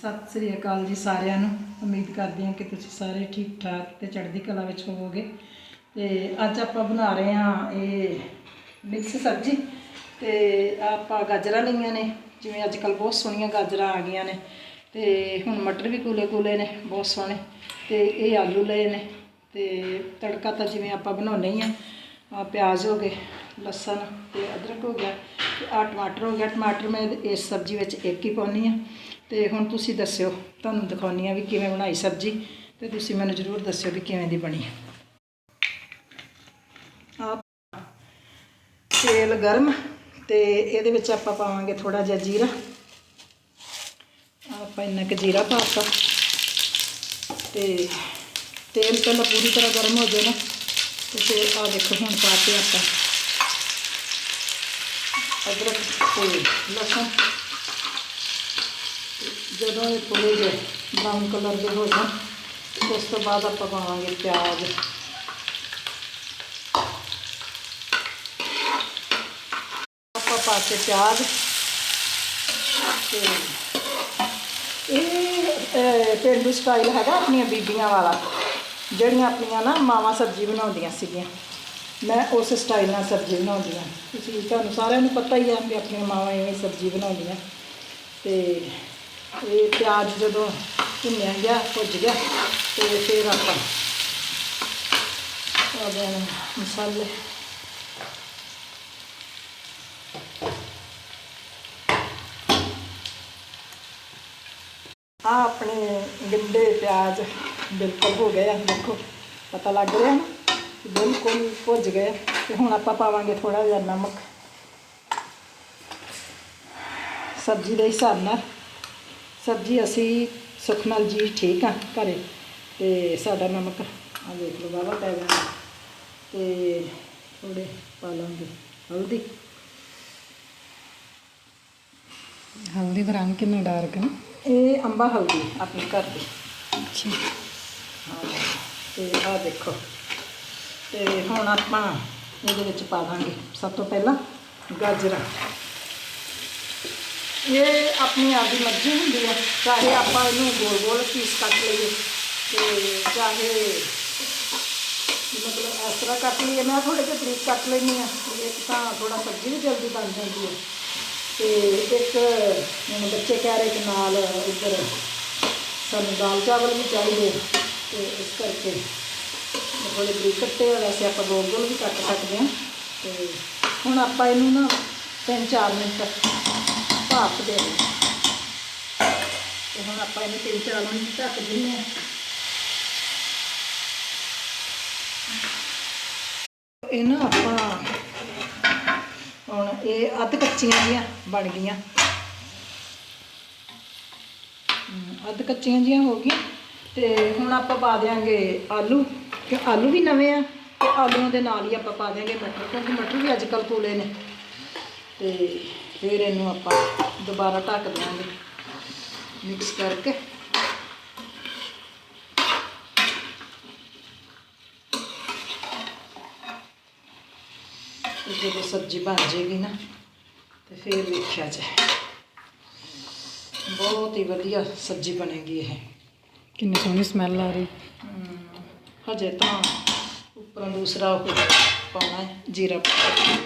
ਸਤਿ ਸ੍ਰੀ ਅਕਾਲ ਜੀ ਸਾਰਿਆਂ ਨੂੰ। ਉਮੀਦ ਕਰਦੀ ਹਾਂ ਕਿ ਤੁਸੀਂ ਸਾਰੇ ਠੀਕ ਠਾਕ ਤੇ ਚੜ੍ਹਦੀ ਕਲਾ ਵਿੱਚ ਹੋਵੋਗੇ। ਤੇ ਅੱਜ ਆਪਾਂ ਬਣਾ ਰਹੇ ਹਾਂ ਇਹ ਮਿਕਸ ਸਬਜ਼ੀ ਤੇ ਆਪਾਂ ਗਾਜਰਾਂ ਲਈਆਂ ਨੇ। ਜਿਵੇਂ ਅੱਜ ਕੱਲ ਬਹੁਤ ਸੋਹਣੀਆਂ ਗਾਜਰਾਂ ਆ ਗਈਆਂ ਨੇ। ਤੇ ਹੁਣ ਮਟਰ ਵੀ ਕੂਲੇ ਕੂਲੇ ਨੇ, ਬਹੁਤ ਸੋਹਣੇ। ਤੇ ਇਹ ਆਲੂ ਲਏ ਨੇ। ਤੇ ਤੜਕਾ ਤਾਂ ਜਿਵੇਂ ਆਪਾਂ ਬਣਾਉਂਦੇ ਹੀ ਆ ਪਿਆਜ਼ ਹੋ ਗਏ, ਲਸਣ ਤੇ ਅਦਰਕ ਹੋ ਗਿਆ ਤੇ ਆ ਟਮਾਟਰ ਹੋ ਗਿਆ। ਟਮਾਟਰ ਮੈਂ ਇਸ ਸਬਜ਼ੀ ਵਿੱਚ ਇੱਕ ਹੀ ਪਾਉਣੀ ਆ ਅਤੇ ਹੁਣ ਤੁਸੀਂ ਦੱਸਿਓ, ਤੁਹਾਨੂੰ ਦਿਖਾਉਂਦੀ ਆ ਵੀ ਕਿਵੇਂ ਬਣਾਈ ਸਬਜ਼ੀ, ਤੇ ਤੁਸੀਂ ਮੈਨੂੰ ਜ਼ਰੂਰ ਦੱਸਿਓ ਵੀ ਕਿਵੇਂ ਦੀ ਬਣੀ ਆਪ ਤੇਲ ਗਰਮ, ਤੇ ਇਹਦੇ ਵਿੱਚ ਆਪਾਂ ਪਾਵਾਂਗੇ ਥੋੜਾ ਜਿਹਾ ਜੀਰਾ। ਆਪਾਂ ਇੰਨਾ ਕੁ ਜੀਰਾ ਪਾਤਾ ਤੇ ਤੇਲ ਪਹਿਲਾਂ ਪੂਰੀ ਤਰ੍ਹਾਂ ਗਰਮ ਹੋ ਜਾਏ ਨਾ ਤੇ ਫਿਰ ਆ ਦੇਖੋ ਹੁਣ ਪਾਤੇ ਆਪਾਂ ਅਦਰਕ ਤੇ ਲਸਣ ਜਦੋਂ ਇਹ ਥੋੜੇ ਜਿਹੇ ਬਰਾਊਨ ਕਲਰ ਦੇ ਹੋ ਜਾਣ ਉਸ ਤੋਂ ਬਾਅਦ ਆਪਾਂ ਪਾਵਾਂਗੇ ਪਿਆਜ਼ ਆਪਾਂ ਪਾਤੇ ਪਿਆਜ਼ ਤੇ ਇਹ ਅਹ, ਪੇਂਡੂ ਸਟਾਈਲ ਹੈਗਾ ਆਪਣੀਆਂ ਬੀਬੀਆਂ ਵਾਲਾ ਜਿਹੜੀਆਂ ਆਪਣੀਆਂ ਨਾ ਮਾਵਾਂ ਸਬਜ਼ੀ ਬਣਾਉਂਦੀਆਂ ਸੀਗੀਆਂ ਮੈਂ ਉਸ ਸਟਾਈਲ ਨਾਲ ਸਬਜ਼ੀ ਬਣਾਉਂਦੀ ਹਾਂ ਤੁਸੀਂ ਤੁਹਾਨੂੰ ਸਾਰਿਆਂ ਨੂੰ ਪਤਾ ਹੀ ਆ ਵੀ ਆਪਣੀਆਂ ਮਾਵਾਂ ਇਵੇਂ ਹੀ ਸਬਜ਼ੀ ਬਣਾਉਂਦੀਆਂ ਤੇ ਇਹ ਪਿਆਜ਼ ਜਦੋਂ ਭੁੰਨਿਆ ਗਿਆ, ਭੁੱਜ ਗਿਆ, ਤੇ ਫਿਰ ਆਪਾਂ ਪਾ ਦੇਣਾ ਮਸਾਲੇ। ਆ ਆਪਣੇ ਗੰਡੇ ਪਿਆਜ਼ ਬਿਲਕੁਲ ਹੋ ਗਏ ਆ, ਦੇਖੋ, ਪਤਾ ਲੱਗ ਰਿਹਾ ਨਾ ਕਿ ਬਿਲਕੁਲ ਭੁੱਜ ਗਏ ਤੇ ਹੁਣ ਆਪਾਂ ਪਾਵਾਂਗੇ ਥੋੜਾ ਜਿਹਾ ਨਮਕ। ਸਬਜ਼ੀ ਦੇ ਹਿਸਾਬ ਨਾਲ। ਸਬਜ਼ੀ ਅਸੀਂ ਸੁੱਖ ਨਾਲ ਜੀ ਠੀਕ ਆ ਘਰੇ ਤੇ ਸਾਡਾ ਨਮਕ ਆ ਦੇਖ ਲਓ ਬਾਬਾ ਪੈ ਗਿਆ। ਤੇ ਥੋੜੇ ਪਾ ਲਾਂਗੇ ਹਲਦੀ। ਹਲਦੀ ਦਾ ਰੰਗ ਕਿੰਨਾ ਡਾਰਕ ਹੈ ਇਹ ਅੰਬਾ ਹਲਦੀ ਆਪਣੀ ਘਰ ਦੀ। ਅੱਛਾ। ਹਾਂ, ਤੇ ਆ ਦੇਖੋ। ਤੇ ਹੁਣ ਆਪਾਂ ਇਹਦੇ ਵਿੱਚ ਪਾ ਦਾਂਗੇ ਸਭ ਤੋਂ ਪਹਿਲਾਂ ਗਾਜਰਾਂ। ਇਹ ਆਪਣੀ ਆਪਦੀ ਮਰਜ਼ੀ ਹੁੰਦੀ ਹੈ ਚਾਹੇ ਆਪਾਂ ਇਹਨੂੰ ਗੋਲ ਗੋਲ ਪੀਸ ਕੱਟ ਲਈਏ ਤੇ ਚਾਹੇ ਮਤਲਬ ਇਸ ਤਰ੍ਹਾਂ ਕੱਟ ਲਈਏ। ਮੈਂ ਥੋੜੇ ਜਿਹੇ ਬਰੀਕ ਕੱਟ ਲੈਂਦੀ ਆ ਇੱਕ ਤਾਂ ਥੋੜਾ ਸਬਜ਼ੀ ਵੀ ਜਲਦੀ ਬਣ ਜਾਂਦੀ ਹੈ ਤੇ ਇੱਕ ਬੱਚੇ ਕਹਿ ਰਹੇ ਕਿ ਨਾਲ ਇੱਧਰ ਸਾਨੂੰ ਦਾਲ ਚਾਵਲ ਵੀ ਚਾਹੀਦੇ ਤੇ ਇਸ ਕਰਕੇ ਥੋੜੇ ਬਰੀਕ ਕੱਟੇ ਆ। ਵੈਸੇ ਆਪਾਂ ਗੋਲ ਗੋਲ ਵੀ ਕੱਟ ਸਕਦੇ ਹਾਂ। ਤੇ ਹੁਣ ਆਪਾਂ ਇਹਨੂੰ ਨਾ ਤਿੰਨ ਚਾਰ ਮਿੰਟ ਭਾਪ ਦੇ ਤੇ ਹੁਣ ਆਪਾਂ ਇਹਨੂੰ ਤਿੰਨ ਚਾਰ ਮਿੰਟ ਢੱਕ ਦਿੰਦੇ ਹਾਂ। ਇਹ ਨਾ ਆਪਾਂ ਹੁਣ ਇਹ ਅੱਧ ਕੱਚੀਆਂ ਜੀਆਂ ਬਣ ਗਈਆਂ। ਅੱਧ ਕੱਚੀਆਂ ਜੀਆਂ ਹੋ ਗਈਆਂ। ਤੇ ਹੁਣ ਆਪਾਂ ਪਾ ਦਿਆਂਗੇ ਆਲੂ। ਕਿ ਆਲੂ ਵੀ ਨਵੇਂ ਆ। ਤੇ ਆਲੂਆਂ ਦੇ ਨਾਲ ਹੀ ਆਪਾਂ ਪਾ ਦਿਆਂਗੇ ਮਟਰ। ਕਿਉਂਕਿ ਮਟਰ ਵੀ ਅੱਜ ਕੱਲ ਕੋਲੇ ਨੇ। ਤੇ ਫਿਰ ਇਹਨੂੰ ਆਪਾਂ ਦੁਬਾਰਾ ਢੱਕ ਦਿਆਂਗੇ ਮਿਕਸ ਕਰਕੇ। ਜਦੋਂ ਸਬਜ਼ੀ ਬਣ ਜਾਏਗੀ ਨਾ ਤੇ ਫਿਰ ਵੇਖਿਆ ਜਾਏ। ਬਹੁਤ ਹੀ ਵਧੀਆ ਸਬਜ਼ੀ ਬਣੇਗੀ ਇਹ। ਕਿੰਨੀ ਸੋਹਣੀ ਸਮੈਲ ਆ ਰਹੀ। ਹਜੇ ਤਾਂ ਉੱਪਰੋਂ ਦੂਸਰਾ ਉਹ ਪਾਉਣਾ ਹੈ ਜੀਰਾ ਪਾਉਣਾ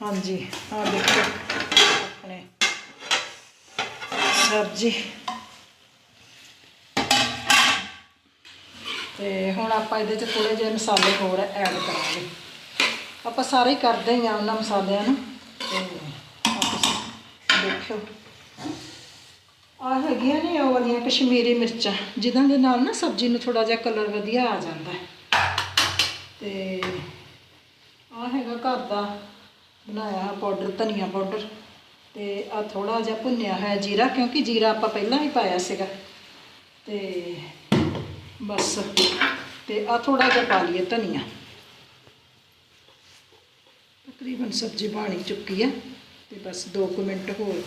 ਹਾਂਜੀ ਆ ਦੇਖੋ ਆਪਣੇ ਸਬਜ਼ੀ ਤੇ ਹੁਣ ਆਪਾਂ ਇਹਦੇ 'ਚ ਥੋੜੇ ਜਿਹੇ ਮਸਾਲੇ ਹੋਰ ਐਡ ਕਰਾਂਗੇ। ਆਪਾਂ ਸਾਰੇ ਹੀ ਕਰਦੇ ਹੀ ਆ ਉਹਨਾਂ ਮਸਾਲਿਆਂ ਨੂੰ। ਤੇ ਦੇਖਿਓ। ਆ ਹੈਗੀਆਂ ਨੇ ਉਹ ਵਾਲੀਆਂ ਕਸ਼ਮੀਰੀ ਮਿਰਚਾਂ, ਜਿਨ੍ਹਾਂ ਦੇ ਨਾਲ ਨਾ ਸਬਜ਼ੀ ਨੂੰ ਥੋੜਾ ਜਿਹਾ ਕਲਰ ਵਧੀਆ ਆ ਜਾਂਦਾ। ਹੈ ਤੇ ਆ ਹੈਗਾ ਘਰ ਦਾ ਬਣਾਇਆ ਪਾਊਡਰ, ਧਨੀਆ ਪਾਊਡਰ ਤੇ ਆ ਥੋੜਾ ਜਿਹਾ ਭੁੰਨਿਆ ਹੋਇਆ ਜੀਰਾ, ਕਿਉਂਕਿ ਜੀਰਾ ਆਪਾਂ ਪਹਿਲਾਂ ਹੀ ਪਾਇਆ ਸੀਗਾ। ਤੇ ਬਸ, ਤੇ ਆ ਥੋੜਾ ਜਿਹਾ ਪਾ ਲਈਏ ਧਨੀਆ। ਤਕਰੀਬਨ ਸਬਜ਼ੀ ਬਣ ਚੁੱਕੀ ਹੈ ਤੇ ਬਸ 2 ਮਿੰਟ ਹੋਰ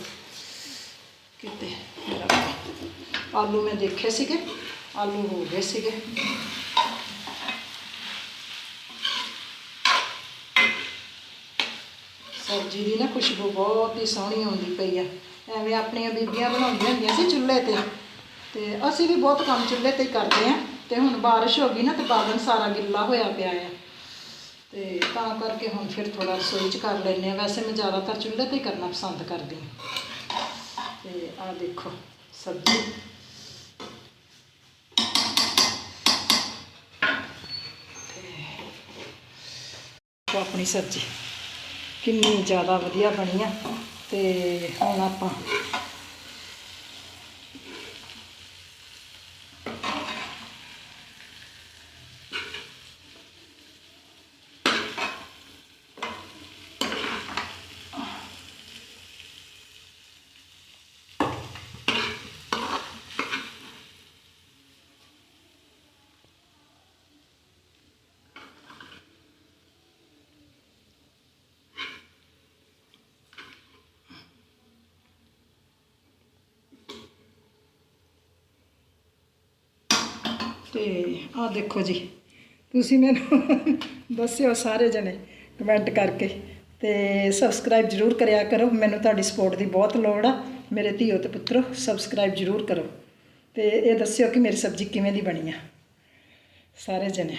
ਕਿਤੇ ਆਲੂ ਮੈਂ ਦੇਖੇ ਸੀਗੇ, ਆਲੂ ਹੋ ਗਏ ਸੀਗੇ। ਸਬਜ਼ੀ ਦੀ ਨਾ ਖੁਸ਼ਬੂ ਬਹੁਤ ਹੀ ਸੋਹਣੀ ਆਉਂਦੀ ਪਈ ਆ। ਐਵੇਂ ਆਪਣੀਆਂ ਬੀਬੀਆਂ ਬਣਾਉਂਦੀਆਂ ਹੁੰਦੀਆਂ ਸੀ ਚੁੱਲ੍ਹੇ ਤੇ। ਤੇ ਅਸੀਂ ਵੀ ਬਹੁਤ ਕੰਮ ਚੁੱਲ੍ਹੇ ਤੇ ਕਰਦੇ ਆ। ਤੇ ਹੁਣ ਬਾਰਿਸ਼ ਹੋ ਗਈ ਨਾ ਤੇ ਬਾਲਣ ਸਾਰਾ ਗਿੱਲਾ ਹੋਇਆ ਪਿਆ ਆ। ਤੇ ਤਾਂ ਕਰਕੇ ਹੁਣ ਫਿਰ ਥੋੜਾ ਰਸੋਈ 'ਚ ਕਰ ਲੈਂਦੇ ਆ। ਵੈਸੇ ਮੈਂ ਜ਼ਿਆਦਾਤਰ ਚੁੱਲ੍ਹੇ ਤੇ ਕਰਨਾ ਪਸੰਦ ਕਰਦੀ ਹਾਂ ਤੇ ਆਹ ਦੇਖੋ ਸਬਜ਼ੀ। ਆਪਣੀ ਸਬਜ਼ੀ। ਕਿੰਨੀ ਜ਼ਿਆਦਾ ਵਧੀਆ ਬਣੀ ਆ। ਤੇ ਹੁਣ ਆਪਾਂ ਤੇ ਆਹ ਦੇਖੋ ਜੀ, ਤੁਸੀਂ ਮੈਨੂੰ ਦੱਸਿਓ ਸਾਰੇ ਜਣੇ ਕਮੈਂਟ ਕਰਕੇ ਤੇ ਸਬਸਕ੍ਰਾਈਬ ਜਰੂਰ ਕਰਿਆ ਕਰੋ, ਮੈਨੂੰ ਤੁਹਾਡੀ ਸਪੋਰਟ ਦੀ ਬਹੁਤ ਲੋੜ ਆ, ਮੇਰੇ ਧੀਓ ਤੇ ਪੁੱਤਰੋ ਸਬਸਕ੍ਰਾਈਬ ਜਰੂਰ ਕਰੋ ਤੇ ਇਹ ਦੱਸਿਓ ਕਿ ਮੇਰੀ ਸਬਜ਼ੀ ਕਿਵੇਂ ਦੀ ਬਣੀ ਆ। ਸਾਰੇ ਜਣੇ।